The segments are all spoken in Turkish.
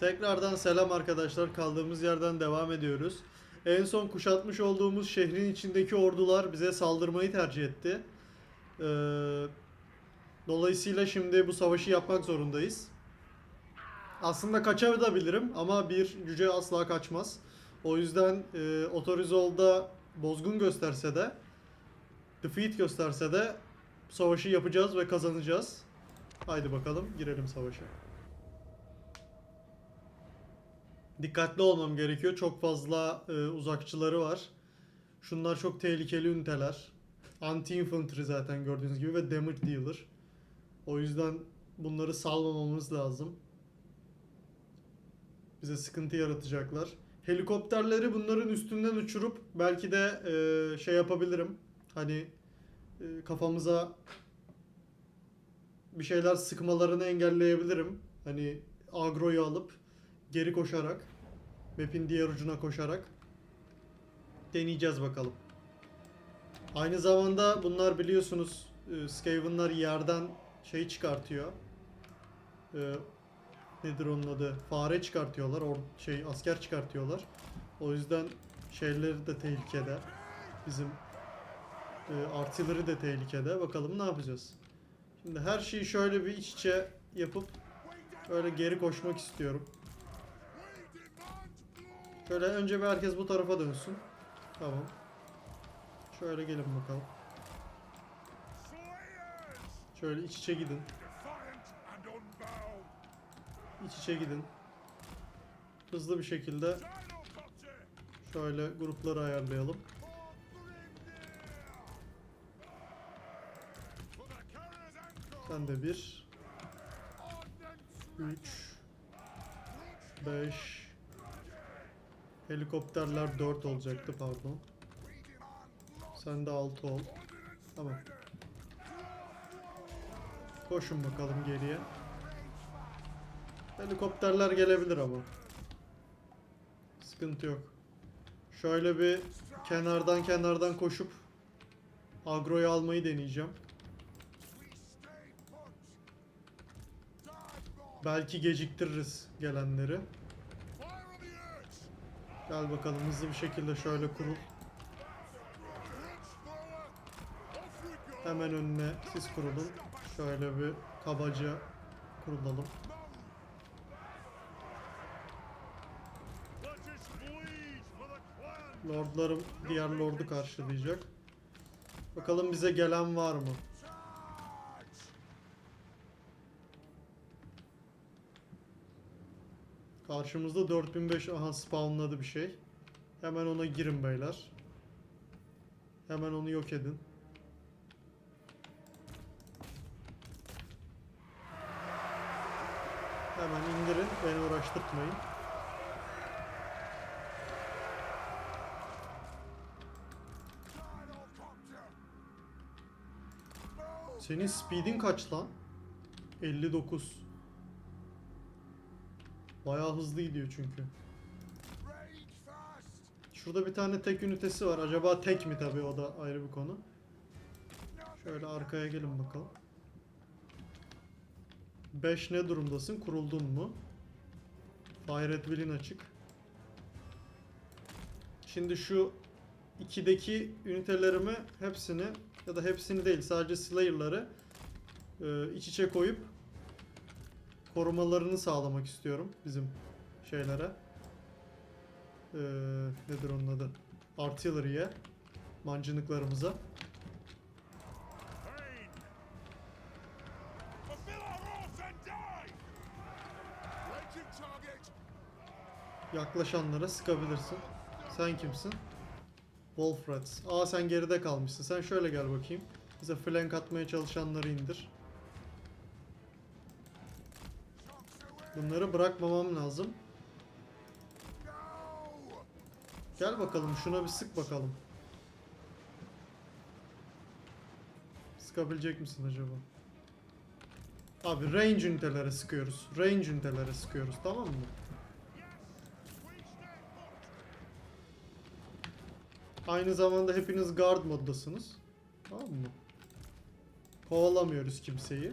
Tekrardan selam arkadaşlar. Kaldığımız yerden devam ediyoruz. En son kuşatmış olduğumuz şehrin içindeki ordular bize saldırmayı tercih etti. Ee, dolayısıyla şimdi bu savaşı yapmak zorundayız. Aslında kaçabilirim ama bir cüce asla kaçmaz. O yüzden e, Otorizol'da bozgun gösterse de defeat gösterse de savaşı yapacağız ve kazanacağız. Haydi bakalım girelim savaşa. Dikkatli olmam gerekiyor. Çok fazla e, uzakçıları var. Şunlar çok tehlikeli üniteler. Anti infantry zaten gördüğünüz gibi ve damage dealer. O yüzden bunları salmamamız lazım. Bize sıkıntı yaratacaklar. Helikopterleri bunların üstünden uçurup belki de e, şey yapabilirim. Hani e, kafamıza bir şeyler sıkmalarını engelleyebilirim. Hani agroyu alıp geri koşarak map'in diğer ucuna koşarak deneyeceğiz bakalım. Aynı zamanda bunlar biliyorsunuz e, Skaven'lar yerden şey çıkartıyor. E, nedir onun adı? Fare çıkartıyorlar. Or şey asker çıkartıyorlar. O yüzden şeyleri de tehlikede. Bizim e, artillery de tehlikede. Bakalım ne yapacağız. Şimdi her şeyi şöyle bir iç içe yapıp öyle geri koşmak istiyorum. Şöyle önce bir herkes bu tarafa dönsün. Tamam. Şöyle gelin bakalım. Şöyle iç içe gidin. İç içe gidin. Hızlı bir şekilde şöyle grupları ayarlayalım. Sen de bir. 3 5 Helikopterler 4 olacaktı pardon. Sen de 6 ol. Tamam. Koşun bakalım geriye. Helikopterler gelebilir ama. Sıkıntı yok. Şöyle bir kenardan kenardan koşup agroyu almayı deneyeceğim. Belki geciktiririz gelenleri. Gel bakalım hızlı bir şekilde şöyle kurul. Hemen önüne siz kurulun. Şöyle bir kabaca kurulalım. Lordlarım diğer lordu karşılayacak. Bakalım bize gelen var mı? Karşımızda 4005 aha spawnladı bir şey. Hemen ona girin beyler. Hemen onu yok edin. Hemen indirin, beni uğraştırtmayın. Senin speed'in kaç lan? 59. Bayağı hızlı gidiyor çünkü. Şurada bir tane tek ünitesi var. Acaba tek mi tabii o da ayrı bir konu. Şöyle arkaya gelin bakalım. 5 ne durumdasın? Kuruldun mu? Fire at will'in açık. Şimdi şu 2'deki ünitelerimi hepsini ya da hepsini değil sadece Slayer'ları e, iç içe koyup korumalarını sağlamak istiyorum bizim şeylere. Ee, nedir onun adı? Artillery'ye. Mancınıklarımıza. Yaklaşanlara sıkabilirsin. Sen kimsin? Wolfrats. Aa sen geride kalmışsın. Sen şöyle gel bakayım. Bize flank atmaya çalışanları indir. Bunları bırakmamam lazım. Gel bakalım şuna bir sık bakalım. Sıkabilecek misin acaba? Abi range ünitelere sıkıyoruz. Range ünitelere sıkıyoruz tamam mı? Aynı zamanda hepiniz guard moddasınız. Tamam mı? Kovalamıyoruz kimseyi.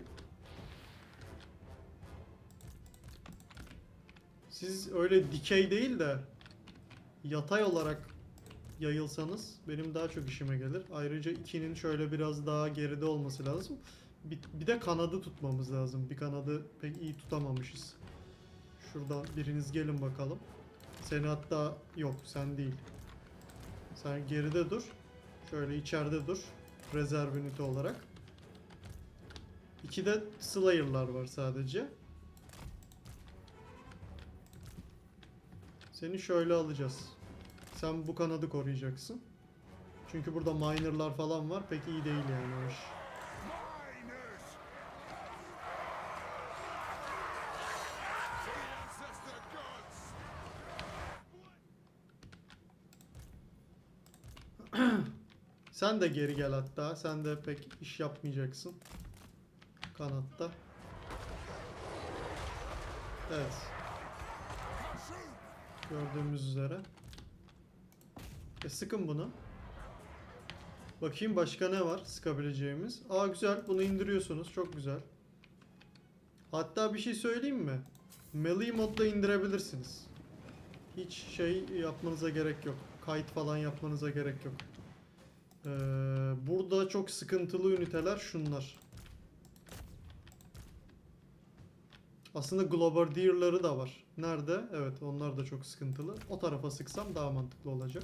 Siz öyle dikey değil de yatay olarak yayılsanız benim daha çok işime gelir. Ayrıca 2'nin şöyle biraz daha geride olması lazım. Bir, bir de kanadı tutmamız lazım. Bir kanadı pek iyi tutamamışız. Şuradan biriniz gelin bakalım. Seni hatta yok sen değil. Sen geride dur. Şöyle içeride dur. Rezerv ünite olarak. İki de Slayer'lar var sadece. Seni şöyle alacağız. Sen bu kanadı koruyacaksın. Çünkü burada miner'lar falan var. Pek iyi değil yani o iş. Sen de geri gel hatta. Sen de pek iş yapmayacaksın. Kanatta. Evet. Gördüğümüz üzere. E sıkın bunu. Bakayım başka ne var sıkabileceğimiz. Aa güzel bunu indiriyorsunuz. Çok güzel. Hatta bir şey söyleyeyim mi? Melee modda indirebilirsiniz. Hiç şey yapmanıza gerek yok. Kayıt falan yapmanıza gerek yok. Ee, burada çok sıkıntılı üniteler şunlar. Aslında Globardier'ları da var. Nerede? Evet onlar da çok sıkıntılı. O tarafa sıksam daha mantıklı olacak.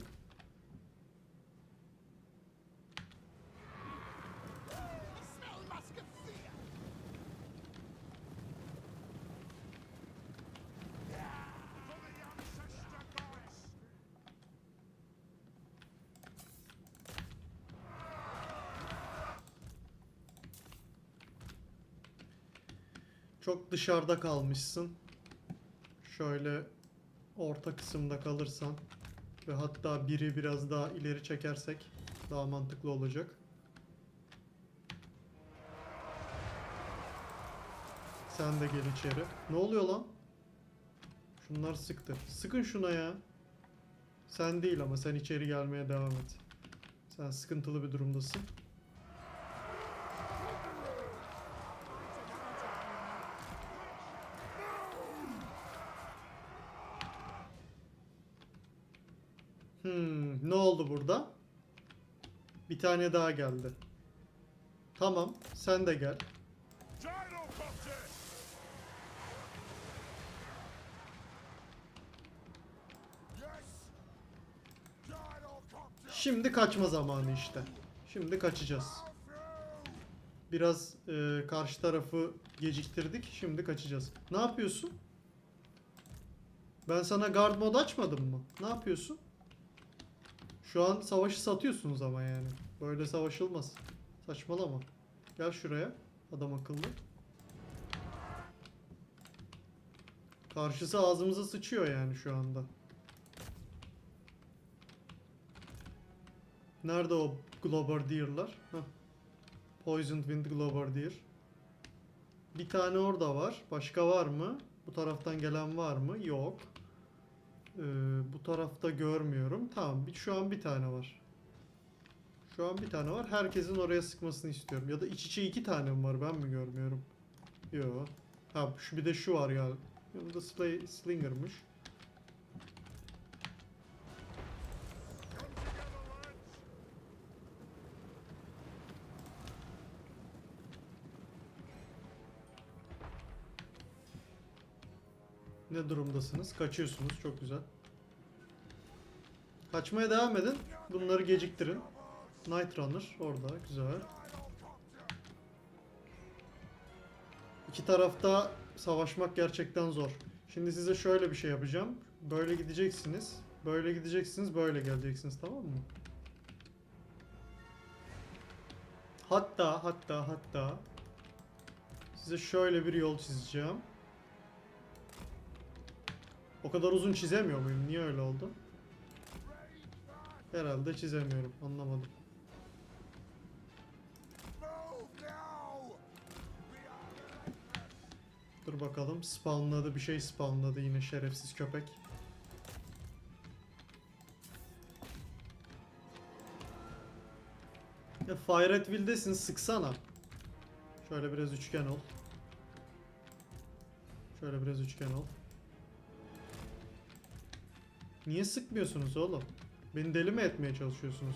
Dışarıda kalmışsın. Şöyle orta kısımda kalırsan ve hatta biri biraz daha ileri çekersek daha mantıklı olacak. Sen de gel içeri. Ne oluyor lan? Şunlar sıktı. Sıkın şuna ya. Sen değil ama sen içeri gelmeye devam et. Sen sıkıntılı bir durumdasın. Hmm, ne oldu burada? Bir tane daha geldi. Tamam, sen de gel. Şimdi kaçma zamanı işte. Şimdi kaçacağız. Biraz e, karşı tarafı geciktirdik. Şimdi kaçacağız. Ne yapıyorsun? Ben sana guard mod açmadım mı? Ne yapıyorsun? Şu an savaşı satıyorsunuz ama yani. Böyle savaşılmaz. Saçmalama. Gel şuraya. Adam akıllı. Karşısı ağzımıza sıçıyor yani şu anda. Nerede o Globardier'lar? Heh. Poisoned Wind Globardier. Bir tane orada var. Başka var mı? Bu taraftan gelen var mı? Yok. Ee, bu tarafta görmüyorum. Tamam. Şu an bir tane var. Şu an bir tane var. Herkesin oraya sıkmasını istiyorum. Ya da iç içe iki tane mi var? Ben mi görmüyorum? Yok. Ha şu bir de şu var ya. Bu da Slay, Slinger'mış. Ne durumdasınız? Kaçıyorsunuz. Çok güzel. Kaçmaya devam edin. Bunları geciktirin. Night Runner orada. Güzel. İki tarafta savaşmak gerçekten zor. Şimdi size şöyle bir şey yapacağım. Böyle gideceksiniz. Böyle gideceksiniz. Böyle geleceksiniz. Tamam mı? Hatta hatta hatta size şöyle bir yol çizeceğim. O kadar uzun çizemiyor muyum? Niye öyle oldu? Herhalde çizemiyorum. Anlamadım. Dur bakalım. Spawnladı. Bir şey spawnladı yine şerefsiz köpek. Ya Fire at Will'desin. Sıksana. Şöyle biraz üçgen ol. Şöyle biraz üçgen ol. Niye sıkmıyorsunuz oğlum? Beni deli mi etmeye çalışıyorsunuz?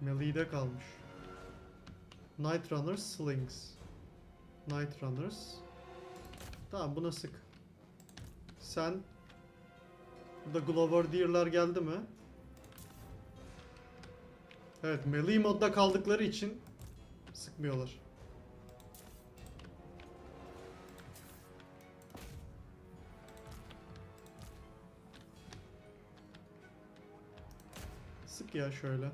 Melee'de kalmış. Night Runners Slings. Night Runners. Tamam buna sık. Sen Burada Glover Deer'lar geldi mi? Evet, melee modda kaldıkları için sıkmıyorlar. Sık ya şöyle.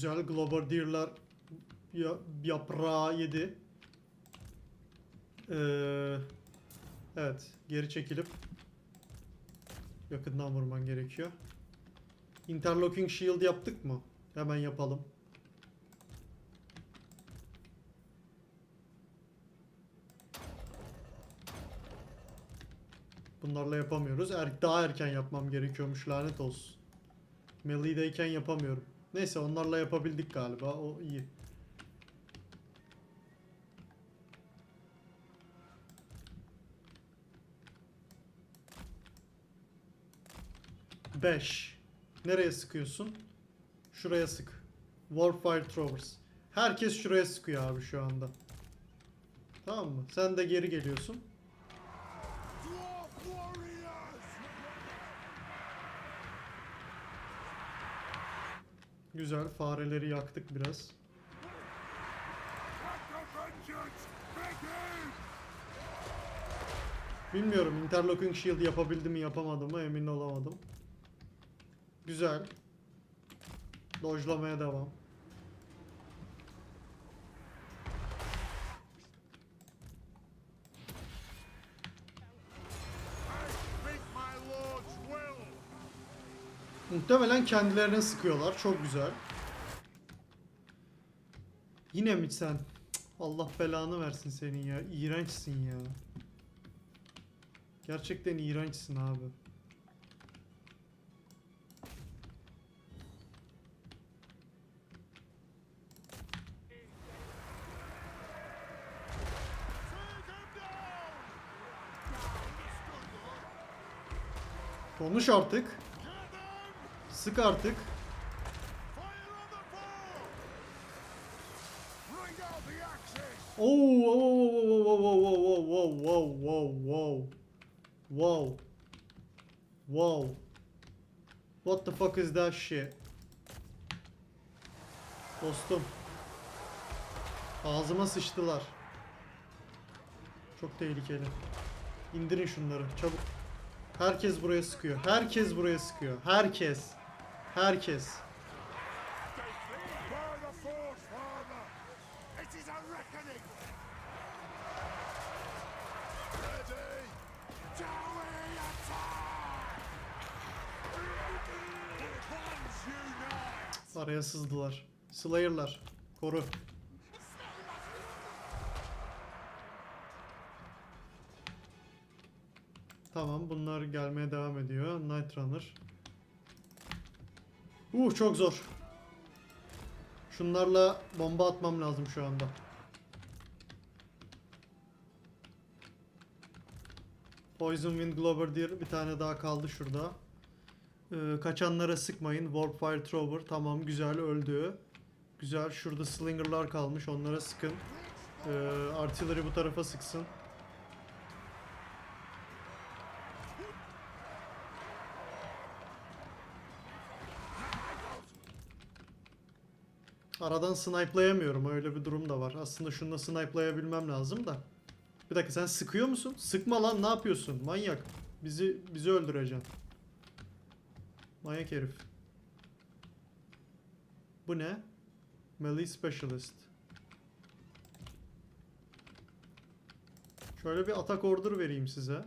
Güzel Glover Deer'lar ya, yaprağı yedi. Ee, evet, geri çekilip yakından vurman gerekiyor. Interlocking Shield yaptık mı? Hemen yapalım. Bunlarla yapamıyoruz. Er, daha erken yapmam gerekiyormuş lanet olsun. Melee'deyken yapamıyorum. Neyse onlarla yapabildik galiba. O iyi. Beş. Nereye sıkıyorsun? Şuraya sık. Warfire Throwers. Herkes şuraya sıkıyor abi şu anda. Tamam mı? Sen de geri geliyorsun. Dwarf warriors! Güzel. Fareleri yaktık biraz. Bilmiyorum interlocking shield yapabildi mi yapamadı mı emin olamadım. Güzel. Dojlamaya devam. Muhtemelen kendilerine sıkıyorlar. Çok güzel. Yine mi sen? Allah belanı versin senin ya. İğrençsin ya. Gerçekten iğrençsin abi. Konuş artık. Sık artık. Axes! Oh, oh, oh, oh, oh, oh, oh, oh, oh, wow. Wow. Wow. What the fuck is that shit? Dostum. Ağzıma sıçtılar. Çok tehlikeli. İndirin şunları çabuk. Herkes buraya sıkıyor. Herkes buraya sıkıyor. Herkes. Herkes. Araya sızdılar. Slayer'lar. Koru. Tamam bunlar gelmeye devam ediyor. Night Runner. Uh çok zor. Şunlarla bomba atmam lazım şu anda. Poison Wind Glover diye bir tane daha kaldı şurada. Ee, kaçanlara sıkmayın. Warpfire Thrower tamam güzel öldü. Güzel şurada Slinger'lar kalmış onlara sıkın. Ee, artillery bu tarafa sıksın. aradan snipe'layamıyorum. Öyle bir durum da var. Aslında şununla snipe'layabilmem lazım da. Bir dakika sen sıkıyor musun? Sıkma lan ne yapıyorsun? Manyak. Bizi bizi öldüreceksin. Manyak herif. Bu ne? Melee Specialist. Şöyle bir atak order vereyim size.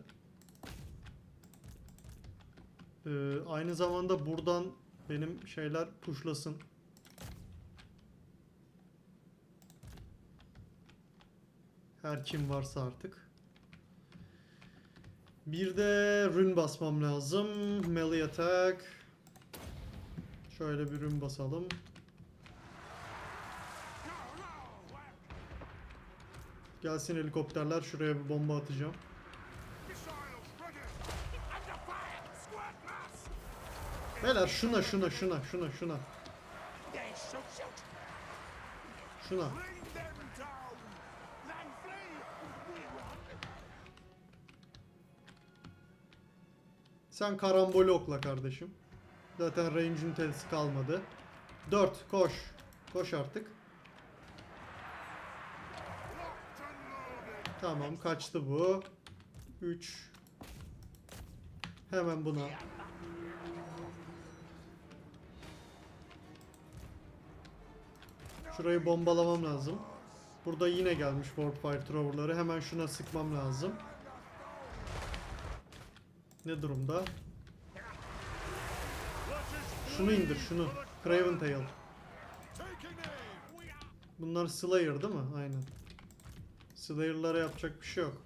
Ee, aynı zamanda buradan benim şeyler tuşlasın. Her kim varsa artık. Bir de rün basmam lazım. Melee attack. Şöyle bir rün basalım. Gelsin helikopterler şuraya bir bomba atacağım. Beyler şuna şuna şuna şuna şuna şuna. Sen karambolü okla kardeşim. Zaten range ünitesi kalmadı. 4 koş. Koş artık. Tamam kaçtı bu. 3 Hemen buna. Şurayı bombalamam lazım. Burada yine gelmiş Warp Fire Thrower'ları. Hemen şuna sıkmam lazım. Ne durumda? Şunu indir şunu. Craven Tail. Bunlar Slayer değil mi? Aynen. Slayer'lara yapacak bir şey yok.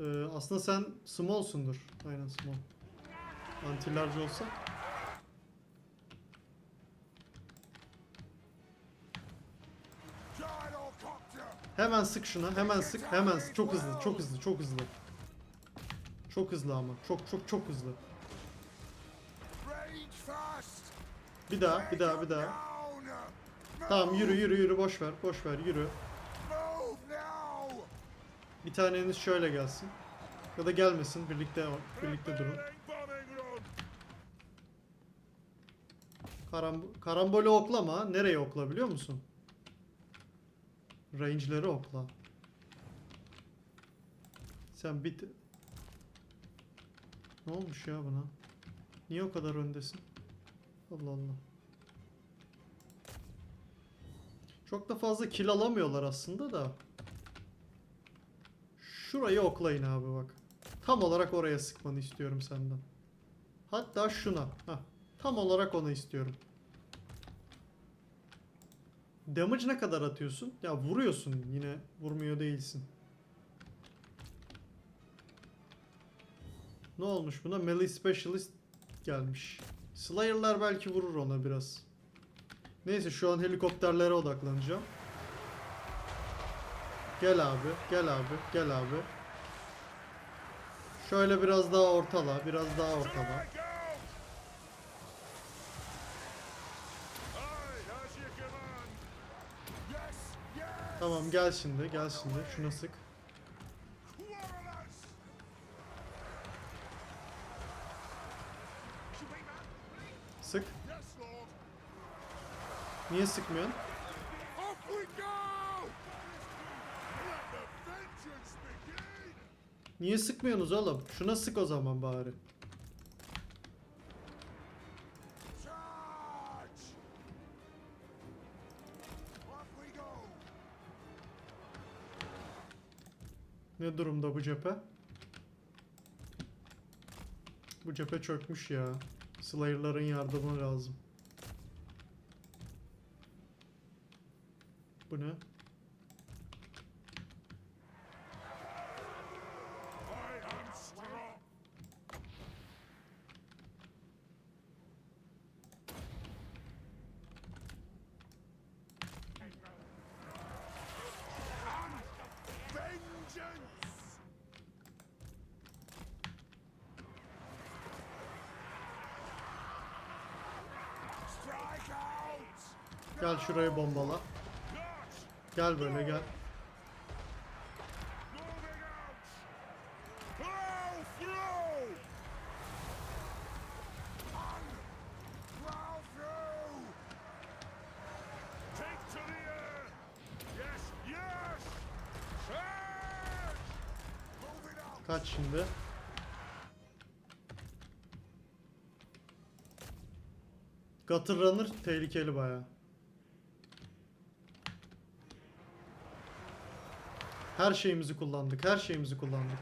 Ee, aslında sen small'sundur. Aynen small. Anti-large olsa. Hemen sık şuna. Hemen sık. Hemen sık. Çok hızlı. Çok hızlı. Çok hızlı. Çok hızlı ama. Çok çok çok hızlı. Bir daha. Bir daha. Bir daha. Tamam yürü yürü yürü. Boş ver. Boş ver. Yürü. Bir taneniz şöyle gelsin. Ya da gelmesin. Birlikte birlikte durun. Karam karambolü oklama. Nereye okla biliyor musun? Range'leri okla. Sen bit... Ne olmuş ya buna? Niye o kadar öndesin? Allah Allah. Çok da fazla kill alamıyorlar aslında da. Şurayı oklayın abi bak. Tam olarak oraya sıkmanı istiyorum senden. Hatta şuna. Hah. Tam olarak onu istiyorum. Damage ne kadar atıyorsun? Ya vuruyorsun yine. Vurmuyor değilsin. Ne olmuş buna? Melee Specialist gelmiş. Slayer'lar belki vurur ona biraz. Neyse şu an helikopterlere odaklanacağım. Gel abi, gel abi, gel abi. Şöyle biraz daha ortala, biraz daha ortala. Tamam gel şimdi, gel şimdi. Şuna sık. Quarrelers. Sık. Yes, Lord. Niye sıkmıyorsun? Niye sıkmıyorsunuz oğlum? Şuna sık o zaman bari. Ne durumda bu cephe? Bu cephe çökmüş ya. Slayer'ların yardımı lazım. Bu. Gel şurayı bombala. Gel böyle gel. Kaç şimdi. Gutter Runner tehlikeli baya. Her şeyimizi kullandık. Her şeyimizi kullandık.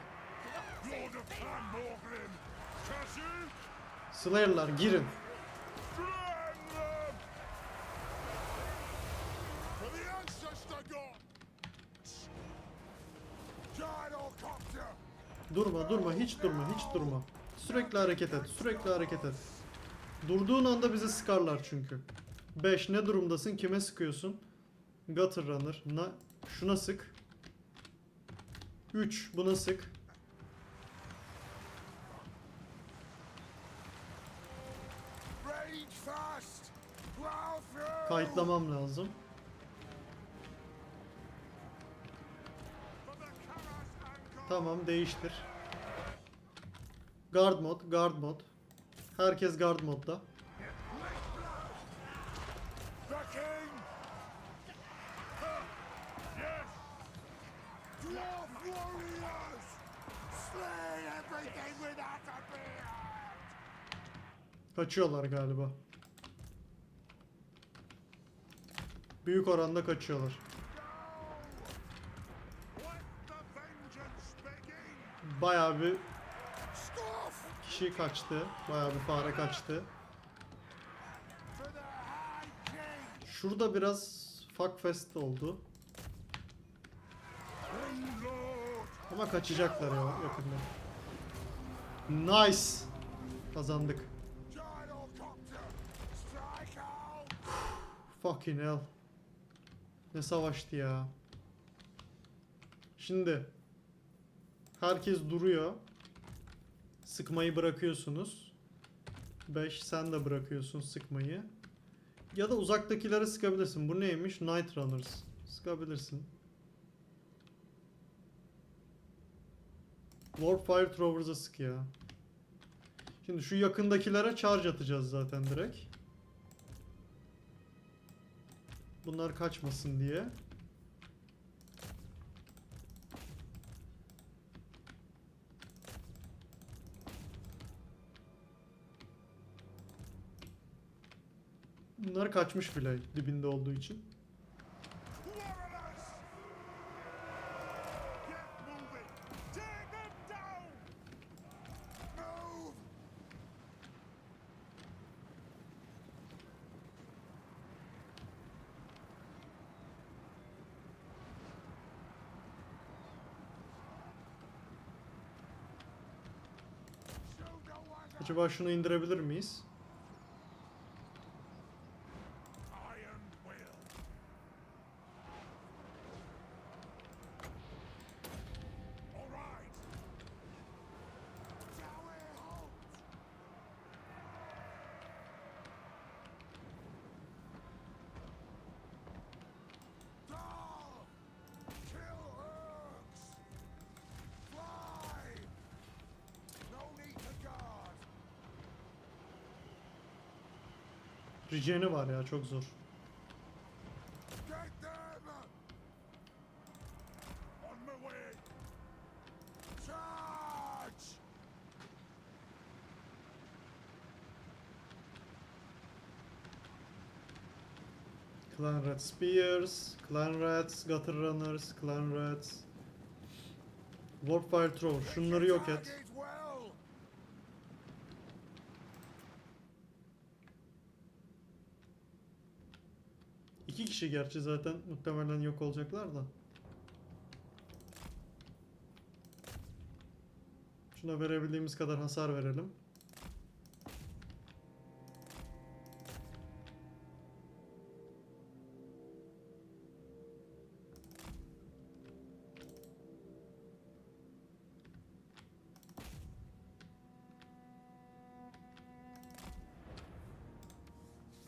Slayer'lar girin. Durma durma hiç durma hiç durma. Sürekli hareket et sürekli hareket et. Durduğun anda bizi sıkarlar çünkü. 5 ne durumdasın kime sıkıyorsun? Gutter Runner. Na, şuna sık. 3 buna sık. Kayıtlamam lazım. Tamam değiştir. Guard mod, guard mod. Herkes guard modda. Kaçıyorlar galiba. Büyük oranda kaçıyorlar. Bayağı bir kişi kaçtı. Bayağı bir fare kaçtı. Şurada biraz fuckfest oldu. Ama kaçacaklar ya yakında. Nice. Kazandık. Fucking hell. Ne savaştı ya. Şimdi herkes duruyor. Sıkmayı bırakıyorsunuz. 5 sen de bırakıyorsun sıkmayı. Ya da uzaktakilere sıkabilirsin. Bu neymiş? Night Runners. Sıkabilirsin. Warp Fire Throwers'a sık ya. Şimdi şu yakındakilere charge atacağız zaten direkt. Bunlar kaçmasın diye. Bunlar kaçmış bile dibinde olduğu için. Acaba şunu indirebilir miyiz? Regen'i var ya çok zor. Clan Rat Spears, Clan Rats, Gutter Runners, Clan Rats. Warp Fire Thrower. Şunları yok et. İki kişi gerçi zaten muhtemelen yok olacaklar da. Şuna verebildiğimiz kadar hasar verelim.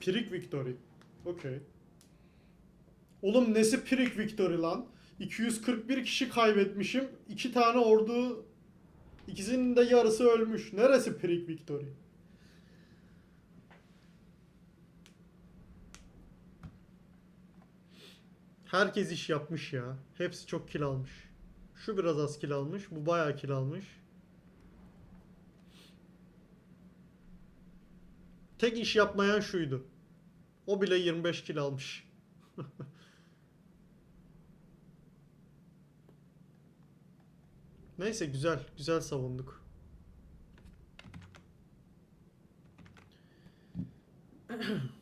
Pirik Victory. Okey. Oğlum nesi Pirik Victory lan? 241 kişi kaybetmişim. iki tane ordu ikisinin de yarısı ölmüş. Neresi Pirik Victory? Herkes iş yapmış ya. Hepsi çok kill almış. Şu biraz az kill almış. Bu bayağı kill almış. Tek iş yapmayan şuydu. O bile 25 kill almış. Neyse güzel. Güzel savunduk.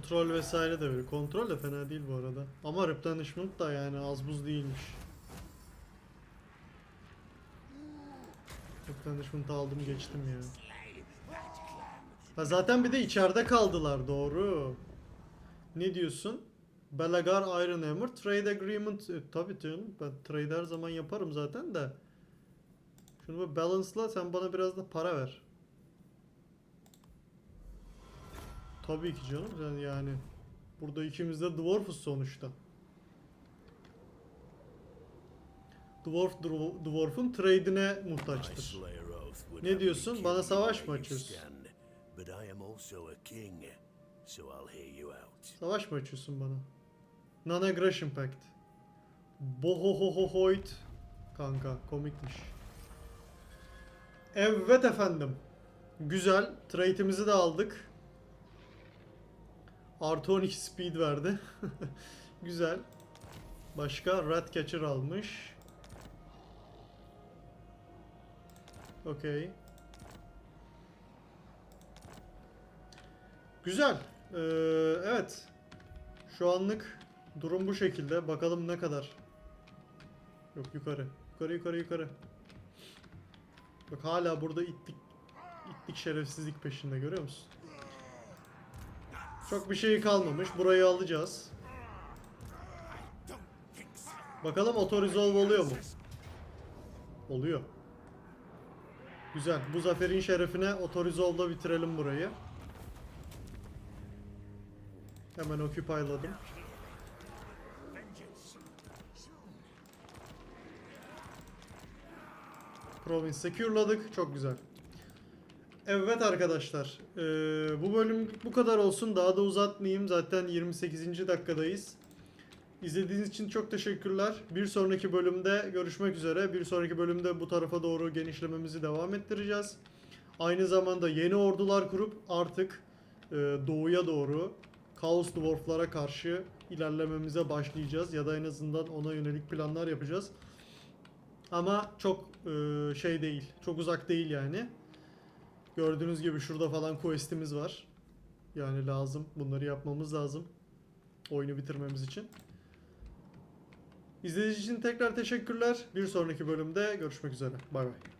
Kontrol vesaire de böyle. Kontrol de fena değil bu arada. Ama replenishment da yani az buz değilmiş. Replenishment aldım geçtim ya. Ha zaten bir de içeride kaldılar doğru. Ne diyorsun? Belagar Iron Hammer Trade Agreement e, tabii canım ben trade her zaman yaparım zaten de. Şunu bir balance'la sen bana biraz da para ver. Tabii ki canım sen yani. Burada ikimiz de dwarf'uz sonuçta. Dwarf dwarf- dwarf'un trade'ine muhtaçtır. Ne diyorsun? Bana savaş mı açıyorsun? Savaş mı açıyorsun bana? Non-aggression pact. Bohohohohoit. Kanka komikmiş. Evet efendim. Güzel. Trade'imizi de aldık. Artı 12 speed verdi. Güzel. Başka Rat Catcher almış. Okey. Güzel. Ee, evet. Şu anlık durum bu şekilde. Bakalım ne kadar. Yok yukarı. Yukarı yukarı yukarı. Bak hala burada itlik itlik şerefsizlik peşinde görüyor musun? Çok bir şey kalmamış. Burayı alacağız. Bakalım otorizolve oluyor mu? Oluyor. Güzel. Bu zaferin şerefine otorizolve'da bitirelim burayı. Hemen occupy'ladım. Province secure'ladık. Çok güzel. Evet arkadaşlar. eee, bu bölüm bu kadar olsun. Daha da uzatmayayım. Zaten 28. dakikadayız. İzlediğiniz için çok teşekkürler. Bir sonraki bölümde görüşmek üzere. Bir sonraki bölümde bu tarafa doğru genişlememizi devam ettireceğiz. Aynı zamanda yeni ordular kurup artık eee, doğuya doğru Chaos Dwarf'lara karşı ilerlememize başlayacağız. Ya da en azından ona yönelik planlar yapacağız. Ama çok e, şey değil. Çok uzak değil yani. Gördüğünüz gibi şurada falan quest'imiz var. Yani lazım. Bunları yapmamız lazım. Oyunu bitirmemiz için. İzlediğiniz için tekrar teşekkürler. Bir sonraki bölümde görüşmek üzere. Bay bay.